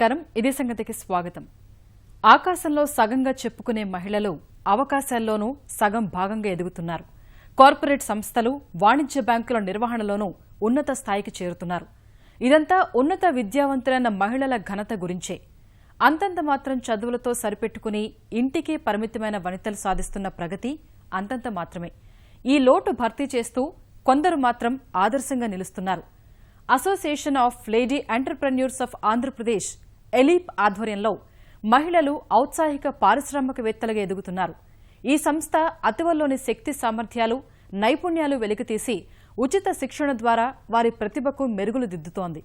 నమస్కారం. ఇదే సంగతికి స్వాగతం. ఆకాశంలో సగంగా చెప్పుకునే మహిళలు అవకాశాల్లోనూ సగం భాగంగా ఎదుగుతున్నారు. కార్పొరేట్ సంస్థలు వాణిజ్య బ్యాంకుల నిర్వహణలోనూ ఉన్నత స్థాయికి చేరుతున్నారు. ఇదంతా ఉన్నత విద్యావంతులైన మహిళల ఘనత గురించే. అంతంత మాత్రం చదువులతో సరిపెట్టుకుని ఇంటికే పరిమితమైన వనితలు సాధిస్తున్న ప్రగతి అంతంత మాత్రమే. ఈ లోటు భర్తీ చేస్తూ కొందరు మాత్రం ఆదర్శంగా నిలుస్తున్నారు. Association of lady entrepreneurs of Andhra Pradesh ALEAP ఆధ్వర్యంలో మహిళలు ఔత్సాహిక పారిశ్రామికవేత్తలుగా ఎదుగుతున్నారు. ఈ సంస్థ అతివల్లోని శక్తి సామర్థ్యాలు నైపుణ్యాలు వెలికితీసి ఉచిత శిక్షణ ద్వారా వారి ప్రతిభకు మెరుగులు దిద్దుతోంది.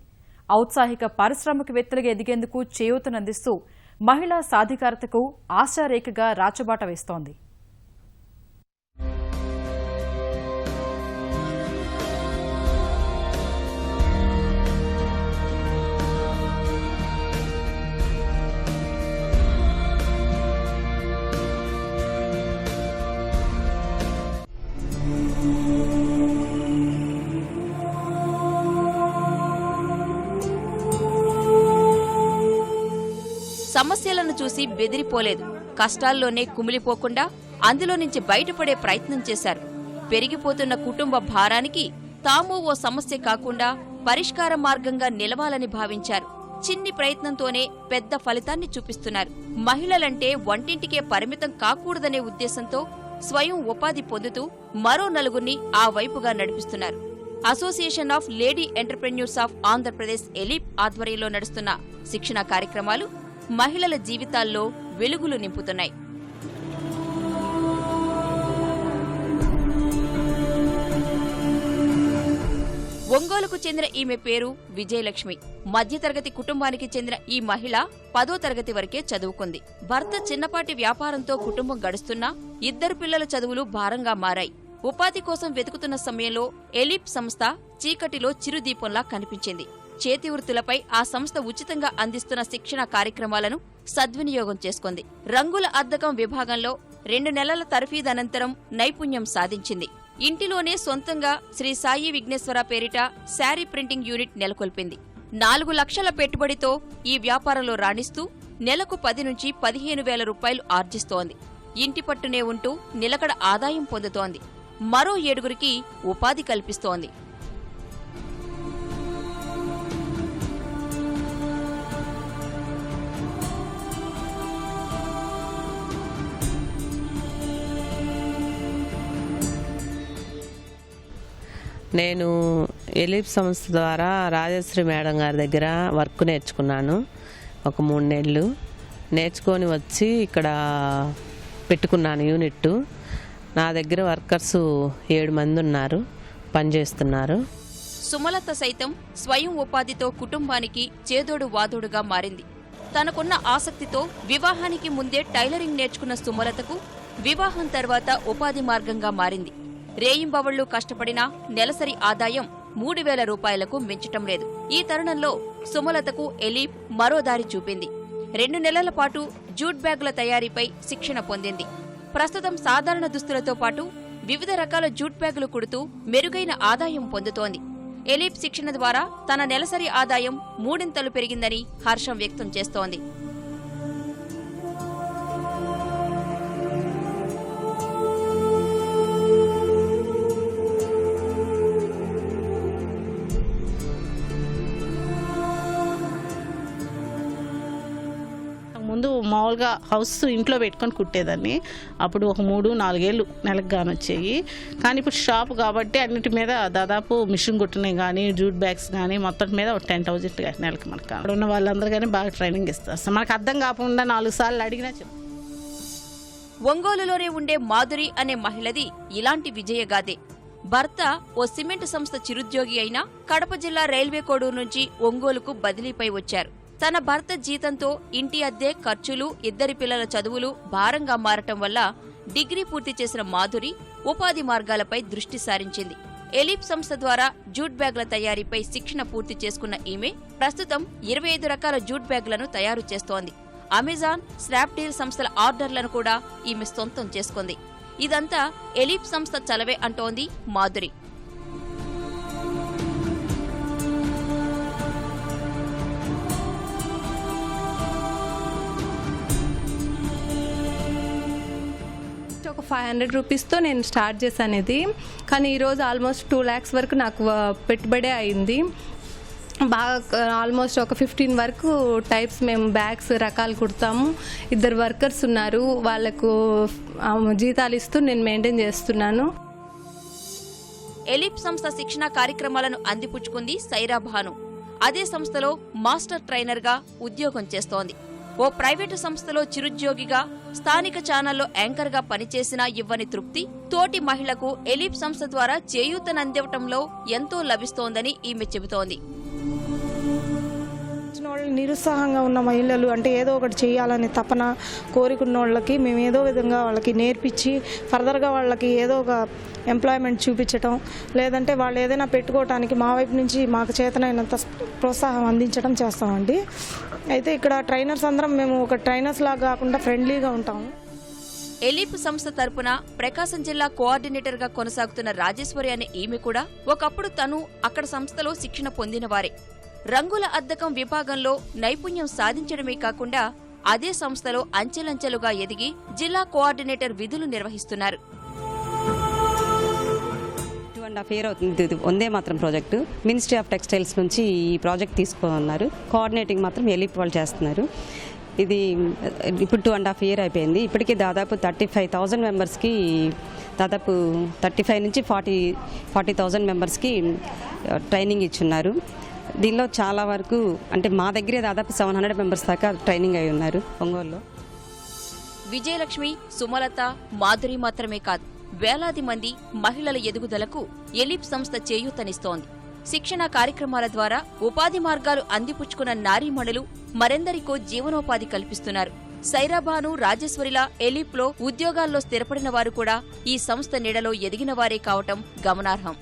ఔత్సాహిక పారిశ్రామికవేత్తలుగా ఎదిగేందుకు చేయూతనందిస్తూ మహిళా సాధికారతకు ఆశారేఖగా రాచబాట వేస్తోంది. సమస్యలను చూసి బెదిరిపోలేదు. కష్టాల్లోనే కుమిలిపోకుండా అందులో నుంచి బయటపడే ప్రయత్నం చేశారు. పెరిగిపోతున్న కుటుంబ భారానికి తాము ఓ సమస్య కాకుండా పరిష్కార మార్గంగా నిలవాలని భావించారు. చిన్ని ప్రయత్నంతోనే పెద్ద ఫలితాన్ని చూపిస్తున్నారు. మహిళలంటే వంటింటికే పరిమితం కాకూడదనే ఉద్దేశంతో స్వయం ఉపాధి పొందుతూ మరో నలుగురిని ఆ వైపుగా నడిపిస్తున్నారు. Association of lady entrepreneurs of Andhra Pradesh ALEAP ఆధ్వర్యంలో నడుస్తున్న శిక్షణ కార్యక్రమాలు మహిళల జీవితాల్లో వెలుగులు నింపుతున్నాయి. ఒంగోలుకు చెందిన ఈమె పేరు విజయలక్ష్మి. మధ్యతరగతి కుటుంబానికి చెందిన ఈ మహిళ పదో తరగతి వరకే చదువుకుంది. భర్త చిన్నపాటి వ్యాపారంతో కుటుంబం గడుస్తున్నా ఇద్దరు పిల్లల చదువులు భారంగా మారాయి. ఉపాధి కోసం వెతుకుతున్న సమయంలో ఎలిప్ సంస్థ చీకటిలో చిరుదీపంలా కనిపించింది. చేతి వృత్తులపై ఆ సంస్థ ఉచితంగా అందిస్తున్న శిక్షణ కార్యక్రమాలను సద్వినియోగం చేసుకుంది. రంగుల అద్దకం విభాగంలో రెండు నెలల తర్ఫీదనంతరం నైపుణ్యం సాధించింది. ఇంటిలోనే సొంతంగా శ్రీ సాయి విఘ్నేశ్వర పేరిట శారీ ప్రింటింగ్ యూనిట్ నెలకొల్పింది. నాలుగు లక్షల పెట్టుబడితో ఈ వ్యాపారంలో రాణిస్తూ నెలకు పది నుంచి పదిహేను వేల రూపాయలు ఆర్జిస్తోంది. ఇంటి పట్టునే ఉంటూ నిలకడ ఆదాయం పొందుతోంది. మరో ఏడుగురికి ఉపాధి కల్పిస్తోంది. నేను ఎలిప్ సంస్థ ద్వారా రాజశ్రీ మేడం గారి దగ్గర వర్క్ నేర్చుకున్నాను. ఒక మూడు నెలలు. నేర్చుకొని వచ్చి ఇక్కడ పెట్టుకున్నాను యూనిట్ నా దగ్గర వర్కర్స్ ఏడు మంది ఉన్నారు. పనిచేస్తున్నారు. సుమలత సైతం స్వయం ఉపాధితో కుటుంబానికి చేదోడు వాదోడుగా మారింది. తనకున్న ఆసక్తితో వివాహానికి ముందే టైలరింగ్ నేర్చుకున్న సుమలతకు వివాహం తర్వాత ఉపాధి మార్గంగా మారింది. రేయింబవళ్ళు కష్టపడినా నెలసరి ఆదాయం మూడు వేల రూపాయలకు మించటం లేదు. ఈ తరుణంలో సుమలతకు ఎలీప్ మరో దారి చూపింది. రెండు నెలల పాటు జూట్ బ్యాగుల తయారీపై శిక్షణ పొందింది. ప్రస్తుతం సాధారణ దుస్తులతో పాటు వివిధ రకాల జూట్ బ్యాగులు కుడుతూ మెరుగైన ఆదాయం పొందుతోంది. ఎలీప్ శిక్షణ ద్వారా తన నెలసరి ఆదాయం మూడింతలు పెరిగిందని హర్షం వ్యక్తం చేస్తోంది. మామూలుగా హౌస్ ఇంట్లో పెట్టుకొని కుట్టేదాన్ని. అప్పుడు ఒక మూడు నాలుగేళ్ళు నెలకు గాని వచ్చాయి. కానీ ఇప్పుడు షాప్ కాబట్టి అన్నిటి మీద దాదాపు మిషన్ కుట్టినవి కానీ జూట్ బ్యాగ్స్ కానీ మొత్తం మీద ఒక టెన్ థౌజండ్ నెలకి మనకు. అక్కడ ఉన్న వాళ్ళందరూ కానీ బాగా ట్రైనింగ్ ఇస్తారు. మనకు అర్థం కాకుండా నాలుగు సార్లు అడిగినా చెప్తారు ఒంగోలులోనే ఉండే మాధురి అనే మహిళది ఇలాంటి విజయగాథే భర్త ఓ సిమెంట్ సంస్థ చిరుద్యోగి అయినా కడప జిల్లా రైల్వే కోడూరు నుంచి ఒంగోలుకు బదిలీపై వచ్చారు. తన భర్త జీతంతో ఇంటి అద్దె ఖర్చులు ఇద్దరి పిల్లల చదువులు భారంగా మారటం వల్ల డిగ్రీ పూర్తి చేసిన మాధురి ఉపాధి మార్గాలపై దృష్టి సారించింది. ఎలిప్ సంస్థ ద్వారా జూట్ బ్యాగ్ల తయారీపై శిక్షణ పూర్తి చేసుకున్న ఈమె ప్రస్తుతం ఇరవై ఐదు రకాల జూట్ బ్యాగ్లను తయారు చేస్తోంది. అమెజాన్ స్నాప్డీల్ సంస్థల ఆర్డర్లను కూడా ఈమె సొంతం చేసుకుంది. ఇదంతా ఎలీప్ సంస్థ చలవే అంటోంది మాధురి. ఫైవ్ హండ్రెడ్ రూపీస్తో నేను స్టార్ట్ చేశాను ఇది. కానీ ఈరోజు ఆల్మోస్ట్ టూ ల్యాక్స్ వరకు నాకు పెట్టుబడే అయింది. బాగా ఆల్మోస్ట్ ఒక ఫిఫ్టీన్ వరకు టైప్స్ మేము బ్యాగ్స్ రకాలు కుడతాము. ఇద్దరు వర్కర్స్ ఉన్నారు. వాళ్ళకు జీతాలు ఇస్తూ నేను మెయింటైన్ చేస్తున్నాను. ఎలిప్ సంస్థ శిక్షణ కార్యక్రమాలను అందిపుచ్చుకుంది సైరా భాను. అదే సంస్థలో మాస్టర్ ట్రైనర్గా ఉద్యోగం చేస్తోంది. ఓ ప్రైవేటు సంస్థలో చిరుద్యోగిగా స్థానిక ఛానల్లో యాంకర్గా పనిచేసినా ఇవ్వని తృప్తి తోటి మహిళకు ఎలిప్ సంస్థ ద్వారా చేయూతనందివ్వటంలో ఎంతో లభిస్తోందని ఈమె చెబుతోంది. వచ్చిన వాళ్ళు నిరుత్సాహంగా ఉన్న మహిళలు అంటే ఏదో ఒకటి చేయాలనే తపన కోరికున్న వాళ్ళకి మేము ఏదో విధంగా వాళ్ళకి నేర్పించి ఫర్దర్గా వాళ్ళకి ఏదో ఒక ఎంప్లాయ్మెంట్ చూపించటం లేదంటే వాళ్ళు ఏదైనా పెట్టుకోవటానికి మా వైపు నుంచి మాకు చేతనైనంత ప్రోత్సాహం అందించడం చేస్తామండి. అయితే ఇక్కడ ట్రైనర్స్ అందరం మేము ఒక ట్రైనర్స్ లాగా కాకుండా ఫ్రెండ్లీగా ఉంటాము. ఎలిప్ సంస్థ తరపున ప్రకాశం జిల్లా కోఆర్డినేటర్గా కొనసాగుతున్న రాజేశ్వరి అనే ఈమె కూడా ఒకప్పుడు తను అక్కడ సంస్థలో శిక్షణ పొందినవారే రంగుల అద్దకం విభాగంలో నైపుణ్యం సాధించడమే కాకుండా అదే సంస్థలో అంచెలంచెలుగా ఎదిగి జిల్లా కోఆర్డినేటర్ విధులు నిర్వహిస్తున్నారు. టూ అండ్ హాఫ్ ఇయర్ అవుతుంది. వందే మాత్రం ప్రాజెక్టు. మినిస్ట్రీ ఆఫ్ టెక్స్టైల్స్ నుంచి ఈ ప్రాజెక్ట్ తీసుకున్నారు. కోఆర్డినేటింగ్ మాత్రం ఎలిప్ వాళ్ళు చేస్తున్నారు. ఇది ఇప్పుడు టూ అండ్ హాఫ్ ఇయర్ అయిపోయింది. ఇప్పటికీ దాదాపు థర్టీ ఫైవ్ థౌజండ్ మెంబర్స్కి దాదాపు థర్టీ ఫైవ్ నుంచి ఫార్టీ ఫార్టీ థౌజండ్ మెంబర్స్కి ట్రైనింగ్ ఇచ్చున్నారు. దీనిలో చాలా వరకు అంటే మా దగ్గరే దాదాపు సెవెన్ హండ్రెడ్ మెంబర్స్ దాకా ట్రైనింగ్ అయి ఉన్నారు ఒంగోలులో. విజయలక్ష్మి సుమలత మాధురి మాత్రమే కాదు వేలాది మంది మహిళల ఎదుగుదలకు ఎలిప్ సంస్థ చేయూతనిస్తోంది. శిక్షణ కార్యక్రమాల ద్వారా ఉపాధి మార్గాలు అందిపుచ్చుకున్న నారీమణులు మరెందరికో జీవనోపాధి కల్పిస్తున్నారు. సైరాబాను రాజేశ్వరిలా ఎలిప్లో ఉద్యోగాల్లో స్థిరపడిన వారు కూడా ఈ సంస్థ నీడలో ఎదిగిన వారే కావటం గమనార్హం.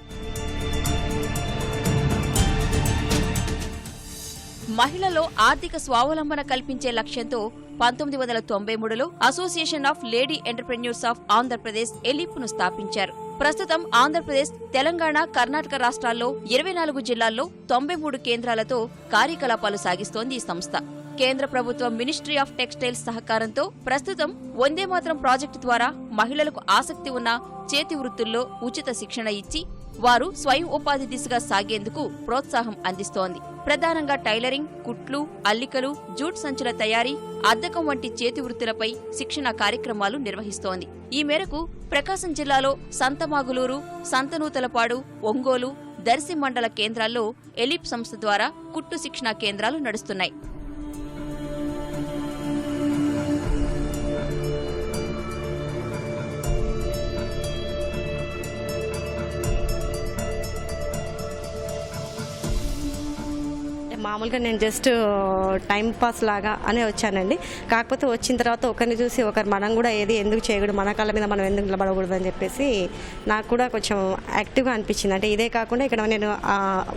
మహిళల్లో ఆర్థిక స్వావలంబన కల్పించే లక్ష్యంతో పంతొమ్మిది వందల తొంభై మూడులో association of lady entrepreneurs of Andhra Pradesh ఎలిప్ను స్థాపించారు. ప్రస్తుతం ఆంధ్రప్రదేశ్ తెలంగాణ కర్ణాటక రాష్ట్రాల్లో ఇరవై నాలుగు జిల్లాల్లో తొంభై మూడు కేంద్రాలతో కార్యకలాపాలు సాగిస్తోంది ఈ సంస్థ. కేంద్ర ప్రభుత్వం మినిస్ట్రీ ఆఫ్ టెక్స్టైల్స్ సహకారంతో ప్రస్తుతం వందే మాత్రం ప్రాజెక్టు ద్వారా మహిళలకు ఆసక్తి ఉన్న చేతి వృత్తుల్లో ఉచిత శిక్షణ ఇచ్చి వారు స్వయం ఉపాధి దిశగా సాగేందుకు ప్రోత్సాహం అందిస్తోంది. ప్రధానంగా టైలరింగ్ కుట్లు అల్లికలు జూట్ సంచుల తయారీ అద్దకం వంటి చేతి వృత్తులపై శిక్షణ కార్యక్రమాలు నిర్వహిస్తోంది. ఈ మేరకు ప్రకాశం జిల్లాలో సంతమాగులూరు సంతనూతలపాడు ఒంగోలు దర్శి మండల కేంద్రాల్లో ఎలిప్ సంస్థ ద్వారా కుట్టు శిక్షణా కేంద్రాలు నడుస్తున్నాయి. మామూలుగా నేను జస్ట్ టైం పాస్ లాగా అనే వచ్చానండి. కాకపోతే వచ్చిన తర్వాత ఒకరిని చూసి ఒకరు మనం కూడా ఏది ఎందుకు చేయకూడదు మన కాళ్ళ మీద మనం ఎందుకు నిలబడకూడదు అని చెప్పేసి నాకు కూడా కొంచెం యాక్టివ్గా అనిపించింది. అంటే ఇదే కాకుండా ఇక్కడ నేను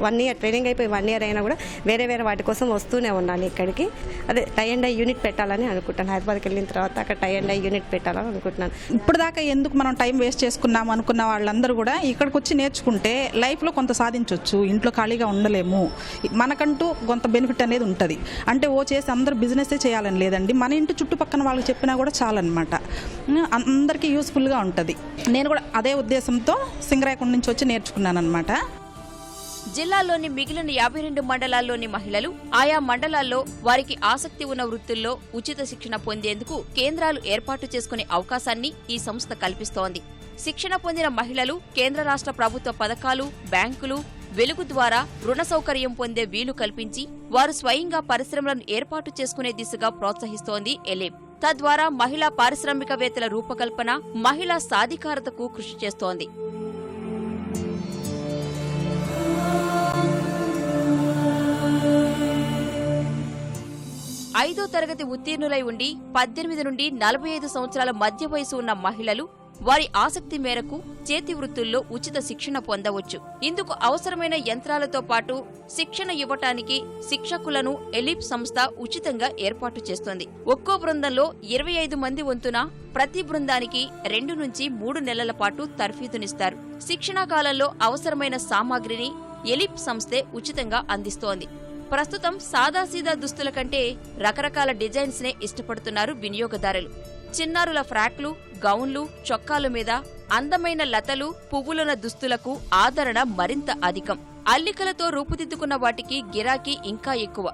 వన్ ఇయర్ ట్రైనింగ్ అయిపోయి వన్ ఇయర్ అయినా కూడా వేరే వేరే వాటి కోసం వస్తూనే ఉన్నాను ఇక్కడికి. అదే టై అండ్ ఐ యూనిట్ పెట్టాలని అనుకుంటాను. హైదరాబాద్కి వెళ్ళిన తర్వాత అక్కడ టై అండ్ ఐ యూనిట్ పెట్టాలని అనుకుంటున్నాను. ఇప్పుడు దాకా ఎందుకు మనం టైం వేస్ట్ చేసుకున్నాం అనుకున్న వాళ్ళందరూ కూడా ఇక్కడికి వచ్చి నేర్చుకుంటే లైఫ్లో కొంత సాధించవచ్చు ఇంట్లో ఖాళీగా ఉండలేము. మనకంటూ కొంత బెనిఫిట్ అనేది ఉంటుంది. అంటే ఓ చేసి అందరూ బిజినెసే చేయాలని లేదండి. మన ఇంటి చుట్టుపక్కల వాళ్ళకి చెప్పినా కూడా చాలన్నమాట. అందరికీ యూస్ఫుల్గా ఉంటుంది. నేను కూడా అదే ఉద్దేశంతో సింగరాయకుండ నుంచి వచ్చి నేర్చుకున్నాను అనమాట జిల్లాలోని మిగిలిన యాభై రెండు మండలాల్లోని మహిళలు ఆయా మండలాల్లో వారికి ఆసక్తి ఉన్న వృత్తుల్లో ఉచిత శిక్షణ పొందేందుకు కేంద్రాలు ఏర్పాటు చేసుకునే అవకాశాన్ని ఈ సంస్థ కల్పిస్తోంది. శిక్షణ పొందిన మహిళలు కేంద్ర రాష్ట్ర ప్రభుత్వ పథకాలు బ్యాంకులు వెలుగు ద్వారా రుణ సౌకర్యం పొందే వీలు కల్పించి వారు స్వయంగా పరిశ్రమలను ఏర్పాటు చేసుకునే దిశగా ప్రోత్సహిస్తోంది ఎలేబ్ తద్వారా మహిళా పారిశ్రామికవేత్తల రూపకల్పన మహిళా సాధికారతకు కృషి చేస్తోంది. ఐదో తరగతి ఉత్తీర్ణులై ఉండి పద్దెనిమిది నుండి నలభై ఐదు సంవత్సరాల మధ్య వయసు ఉన్న మహిళలు వారి ఆసక్తి మేరకు చేతి వృత్తుల్లో ఉచిత శిక్షణ పొందవచ్చు. ఇందుకు అవసరమైన యంత్రాలతో పాటు శిక్షణ ఇవ్వటానికి శిక్షకులను ఎలిప్ సంస్థ ఉచితంగా ఏర్పాటు చేస్తోంది. ఒక్కో బృందంలో ఇరవై ఐదు మంది వంతున ప్రతి బృందానికి రెండు నుంచి మూడు నెలల పాటు తర్ఫీదునిస్తారు. శిక్షణా కాలంలో అవసరమైన సామాగ్రిని ఎలిప్ సంస్థే ఉచితంగా అందిస్తోంది. ప్రస్తుతం సాదాసీదా దుస్తుల కంటే రకరకాల డిజైన్స్ నే ఇష్టపడుతున్నారు వినియోగదారులు. చిన్నారుల ఫ్రాక్లు గౌన్లు చొక్కాలు మీద అందమైన లతలు పువ్వులున్న దుస్తులకు ఆదరణ మరింత అధికం. అల్లికలతో రూపుదిద్దుకున్న వాటికి గిరాకీ ఇంకా ఎక్కువ.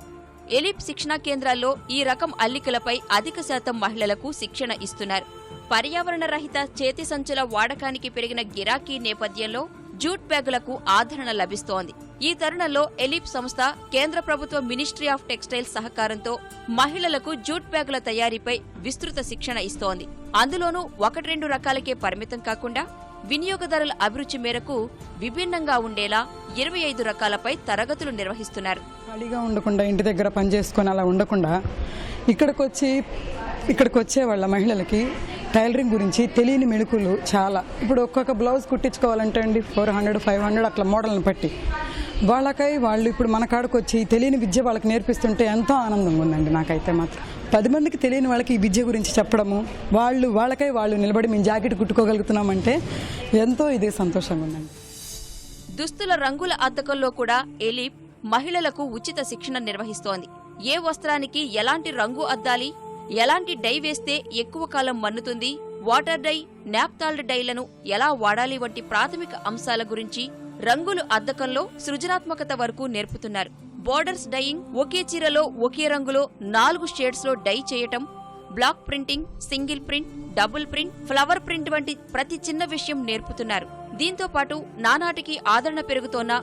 ఎలిప్ శిక్షణా కేంద్రాల్లో ఈ రకం అల్లికలపై అధిక శాతం మహిళలకు శిక్షణ ఇస్తున్నారు. పర్యావరణ రహిత చేతి సంచుల వాడకానికి పెరిగిన గిరాకీ నేపథ్యంలో జూట్ బ్యాగులకు ఆదరణ లభిస్తోంది. ఈ తరుణంలో ఎలిప్ సంస్థ కేంద్ర ప్రభుత్వ మినిస్ట్రీ ఆఫ్ టెక్స్టైల్స్ సహకారంతో మహిళలకు జూట్ బ్యాగుల తయారీపై విస్తృత శిక్షణ ఇస్తోంది. అందులోనూ ఒకటి రెండు రకాలకే పరిమితం కాకుండా వినియోగదారుల అభిరుచి మేరకు విభిన్నంగా ఉండేలా ఇరవై ఐదు రకాలపై తరగతులు నిర్వహిస్తున్నారు. ఖాళీగా ఉండకుండా ఇంటి దగ్గర పనిచేసుకొని అలా ఉండకుండా ఇక్కడికి వచ్చి ఇక్కడికి వచ్చే వాళ్ళ మహిళలకి టైలరింగ్ గురించి తెలియని మెళుకులు చాలా. ఇప్పుడు ఒక్కొక్క బ్లౌజ్ కుట్టించుకోవాలంటే అండి ఫోర్ హండ్రెడ్ ఫైవ్ హండ్రెడ్ అట్లా మోడల్ని బట్టి వాళ్ళకై వాళ్ళు ఇప్పుడు మన కాడకు వచ్చి తెలియని విద్య వాళ్ళకి నేర్పిస్తుంటే ఎంతో ఆనందంగా ఉందండి నాకైతే మాత్రం. పది మందికి తెలియని వాళ్ళకి ఈ విద్య గురించి చెప్పడము వాళ్ళు వాళ్ళకై వాళ్ళు నిలబడి మేము జాకెట్ కుట్టుకోగలుగుతున్నామంటే ఎంతో ఇది సంతోషంగా ఉందండి. దుస్తుల రంగుల అద్దకంలో కూడా ఎలిప్ మహిళలకు ఉచిత శిక్షణ నిర్వహిస్తోంది. ఏ వస్త్రానికి ఎలాంటి రంగు అద్దాలి ఎలాంటి డై వేస్తే ఎక్కువ కాలం మన్నుతుంది వాటర్ డై నాప్తాల్డ్ డైలను ఎలా వాడాలి వంటి ప్రాథమిక అంశాల గురించి రంగులు అద్దకంలో సృజనాత్మకత వరకు నేర్పుతున్నారు. బోర్డర్స్ డైయింగ్ ఒకే చీరలో ఒకే రంగులో నాలుగు షేడ్స్లో డై చేయటం block printing single print double print flower print వంటి ప్రతి చిన్న విషయం నేర్పుతున్నారు. దీంతో పాటు నానాటికి ఆదరణ పెరుగుతోన్న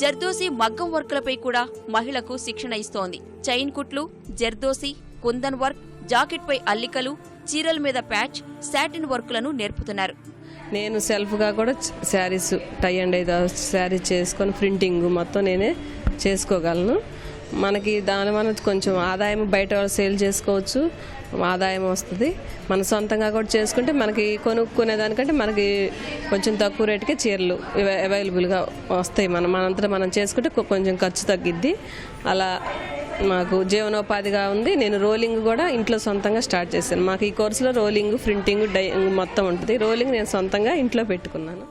జర్దోసి మగ్గం వర్క్లపై కూడా మహిళకు శిక్షణ ఇస్తోంది. చైన్ కుట్లు జర్దోసి కుందన్ వర్క్ జాకెట్పై అల్లికలు చీరల మీద ప్యాచ్ సాటిన్ వర్క్లను నేర్పుతున్నారు. నేను సెల్ఫ్గా కూడా శారీస్ టై అండ్ ఐదు శారీ చేసుకొని ప్రింటింగ్ మొత్తం నేనే చేసుకోగలను. మనకి దాని వల్ల కొంచెం ఆదాయం బయట సేల్ చేసుకోవచ్చు ఆదాయం వస్తుంది. మన సొంతంగా కూడా చేసుకుంటే మనకి కొనుక్కునే దానికంటే మనకి కొంచెం తక్కువ రేటుకే చీరలు అవైలబుల్గా వస్తాయి. మనం మనంతా మనం చేసుకుంటే కొంచెం ఖర్చు తగ్గిద్ది. అలా మాకు జీవనోపాధిగా ఉంది. నేను రోలింగ్ కూడా ఇంట్లో సొంతంగా స్టార్ట్ చేశాను. మాకు ఈ కోర్సులో రోలింగ్ ప్రింటింగ్ డై మొత్తం ఉంటుంది. రోలింగ్ నేను సొంతంగా ఇంట్లో పెట్టుకున్నాను.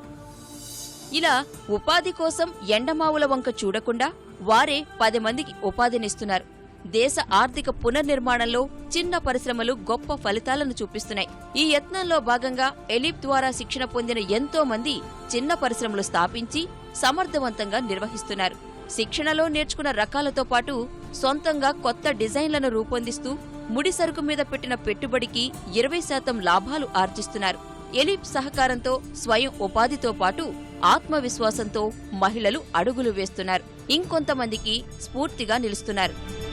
ఇలా ఉపాధి కోసం ఎండమావుల వంక చూడకుండా వారే పది మందికి ఉపాధినిస్తున్నారు. దేశ ఆర్థిక పునర్నిర్మాణంలో చిన్న పరిశ్రమలు గొప్ప ఫలితాలను చూపిస్తున్నాయి. ఈ యత్నంలో భాగంగా ఎలిప్ ద్వారా శిక్షణ పొందిన ఎంతో మంది చిన్న పరిశ్రమలు స్థాపించి సమర్థవంతంగా నిర్వహిస్తున్నారు. శిక్షణలో నేర్చుకున్న రకాలతో పాటు సొంతంగా కొత్త డిజైన్లను రూపొందిస్తూ ముడి సరుకు మీద పెట్టిన పెట్టుబడికి ఇరవై శాతం లాభాలు ఆర్జిస్తున్నారు. ఎలిప్ సహకారంతో స్వయం ఉపాధితో పాటు ఆత్మవిశ్వాసంతో మహిళలు అడుగులు వేస్తున్నారు. ఇంకొంతమందికి స్ఫూర్తిగా నిలుస్తున్నారు.